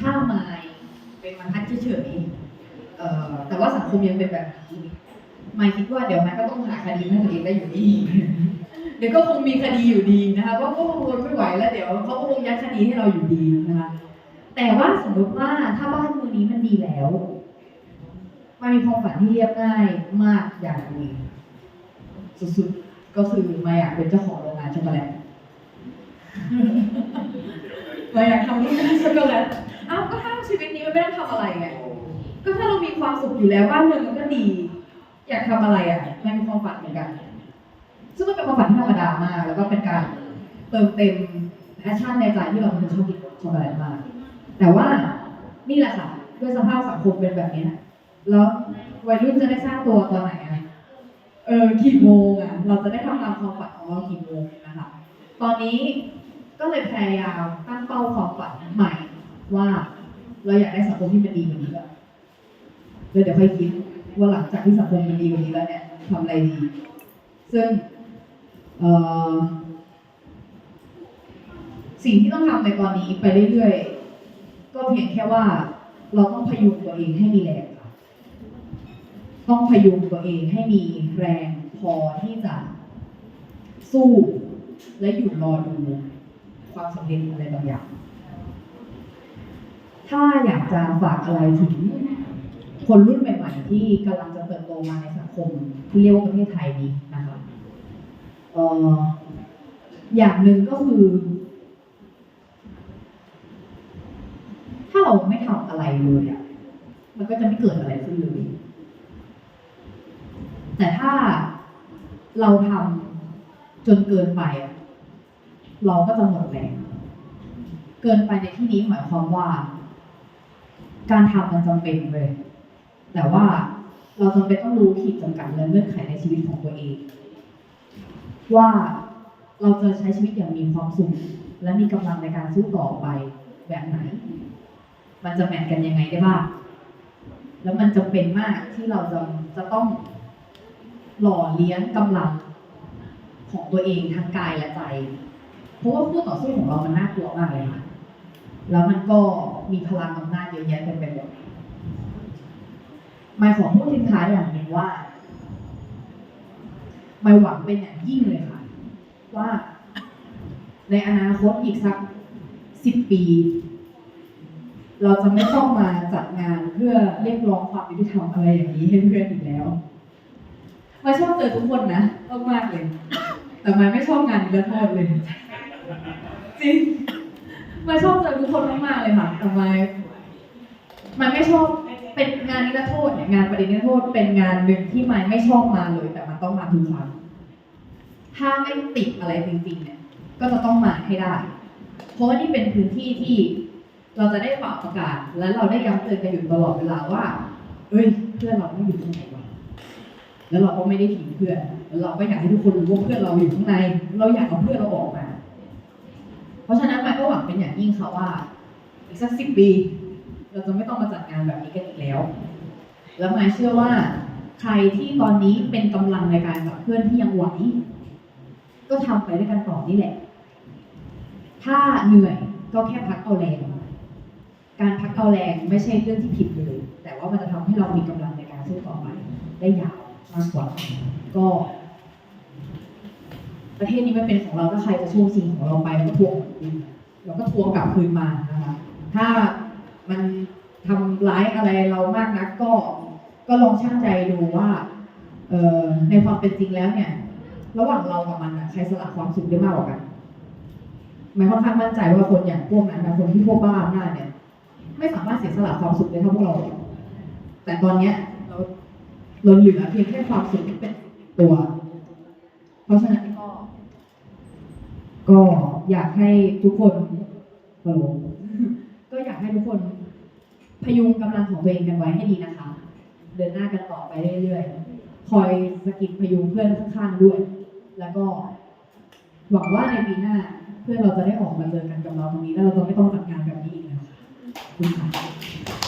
ถ้าไม่เป็นบรรทัดเฉยๆเออแต่ว่าสังคมยังเป็นแบบนี้ไม่คิดว่าเดี๋ยวมันก็ต้องหาคดีให้ตัวเองได้อยู่ดี เดี๋ยวก็คงมีคดีอยู่ดีนะคะเพราะก็คงทนไม่ไหวแล้วเดี๋ยวเขาก็คงยัดคดีให้เราอยู่ดีนะคะแต่ว่าสมมติว่าถ้าบ้านเมืองนี้มันดีแล้ว มันมีความฝันที่เรียบง่ายมากอย่างหนึงสุดๆก็คือมาอยากเป็นเจ้าของโรงงานช็อกโกแลต มาอยากทำโรงงาช็อกโกแลตอ้าวก็ถ้าชีวิตนี้มันไม่ต้องทำอะไรไงก็ถ้าเรามีความสุขอยู่แล้วบ้านเมืองมันก็ดี อยากทำอะไรอะมันเป็นความฝันเหมือนกัน ซึ่งมันเป็นความฝันที่ธรรมดามาก แล้วก็เป็นการเติมเต็มแพชชั่นในใจที่เราเป็นคนชอบกินช็อกโกแลตมาก แต่ว่านี่แหละค่ะด้วยสภาพสังคมเป็นแบบนี้แล้ววัยรุ่นจะได้สร้างตัวตอนไหนอะเออกี่โมงอะเราจะได้ทำตามความฝันของเรากี่โมงนะคะ ตอนนี้ ก็เลยพยายามตั้งเป้าความฝันใหม่ ว่าเราอยากได้สังคมที่มันดีกว่านี้แล้วเดี๋ยวค่อยคิดว่าหลังจากที่สังคมมันดีกว่านี้แล้วเนี่ยทำอะไรดี ซึ่งสิ่งที่ต้องทำในตอนนี้ไปเรื่อยๆ ก็เพียงแค่ว่าเราต้องพยุงตัวเองให้มีแรงต้องพยุงตัวเองให้มีแรงพอที่จะสู้และหยุดรอดู ความสำเร็จอะไรบางอย่าง ถ้าอยากจะฝากอะไรถึงคนรุ่นใหม่ ๆ ที่กำลังจะเติบโตมาในสังคมที่เรียกว่าประเทศไทยนี้นะคะเอ่ออย่างหนึ่งก็คือ ถ้าเราไม่ทำอะไรเลยอะมันก็จะไม่เกิดอะไรขึ้นเลยแต่ถ้าเราทำจนเกินไปอะ เราก็จะหมดแรงเกินไปในที่นี้หมายความว่า การทำมันจำเป็นเลย แต่ว่าเราจำเป็นต้องรู้ขีดจำกัดและเงื่อนไขในชีวิตของตัวเอง ว่าเราจะใช้ชีวิตอย่างมีความสุขและมีกำลังในการสู้ต่อไปแบบไหน มันจะแมทกันยังไงได้บ้าง แล้วมันจำเป็นมากที่เราจะจะต้องหล่อเลี้ยงกำลังของตัวเองทั้งกายและใจ เพราะว่าคู่ต่อสู้ของเรามันน่ากลัวมากเลยค่ะ แล้วมันก็มีพลังอำนาจเยอะแยะเต็มไปหมดหมายของพูดทิ้งท้ายอย่างหนึ่งว่าหมายหวังเป็นอย่างยิ่งเลยค่ะ ว่าในอนาคตอีกสักสิบปี เราจะไม่ต้องมาจัดงานเพื่อเรียกร้องความยุติธรรมอะไรอย่างนี้ให้เพื่อนอีกแล้วมาชอบเจอทุกคนนะมากๆเลย แต่มาไม่ชอบงานนิรโทษเลย จริงมาชอบเจอทุกคนมากๆเลยค่ะแต่มมันไม่ชอบเป็นงานนิรโทษเนี่ยงานประเด็นนิรโทษเป็นงานหนึ่งที่มันไม่ชอบมาเลย แต่มันต้องมาทุกครั้งถ้าไม่ติดอะไรจริงๆเนี่ย ก็จะต้องมาให้ได้ เพราะว่านี่เป็นพื้นที่ที่เราจะได้ฝากประกาศ และเราได้ย้ำเตือนกันอยู่ตลอดเวลาว่าเอ้ยเพื่อนเราไม่อยู่ตรงไหนวะแล้วเราก็ไม่ได้ทิ้งเพื่อนแล้วเราก็อยากให้ทุกคนรู้ว่าเพื่อนเราอยู่ข้างใน เราอยากเอาเพื่อนเราออกมา ราะฉะนั้นมาก็หวังเป็นอย่างยิ่งค่ะว่า อีกสักสิบปี เราจะไม่ต้องมาจัดงานแบบนี้กันอีกแล้ว แล้วมายเชื่อว่า ใครที่ตอนนี้เป็นกำลังในการกับเพื่อนที่ยังไหวก็ทำไปด้วยกันต่อนี่แหละ ถ้าเหนื่อยก็แค่พักเอาแรงการพักเอาแรงไม่ใช่เรื่องที่ผิดเลย แต่ว่ามันจะทำให้เรามีกำลังในการสู้ต่อไปได้ยาวมากกว่า ก็ ประเทศนี้มันเป็นของเราถ้าใครจะช่วงชิงของเราไปเราก็ทวงคืนเราก็ทวงกลับคืนมานะคะถ้ามันทำร้ายอะไรเรามากนักก็ก็ลองชั่งใจดูว่าเออในความเป็นจริงแล้วเนี่ย ระหว่างเรากับมันอะใครสละความสุขได้มากกว่ากันหมายค่อนข้างมั่นใจว่าคนอย่างพวกนั้นนะคนที่พวกบ้าอำนาจเนี่ย ไม่สามารถเสียสละความสุขได้เท่าพวกเรา แต่ตอนเนี้ยเราเราเหลือเพียงแค่ความสุขที่เป็นตัว เพราะฉะนั้น ก็อยากให้ทุกคนฮัลโหลก็อยากให้ทุกคนพยุงกำลังของตัวเองกันไว้ให้ดีนะคะ เดินหน้ากันต่อไปเรื่อยๆ คอยสกิดพยุงเพื่อนข้างๆด้วย แล้วก็หวังว่าในปีหน้าเพื่อนเราจะได้ออกมาเจอกันกับเราตรงนี้ แล้วเราจะไม่ต้องจัดงานแบบนี้อีกแล้วขอบคุณค่ะ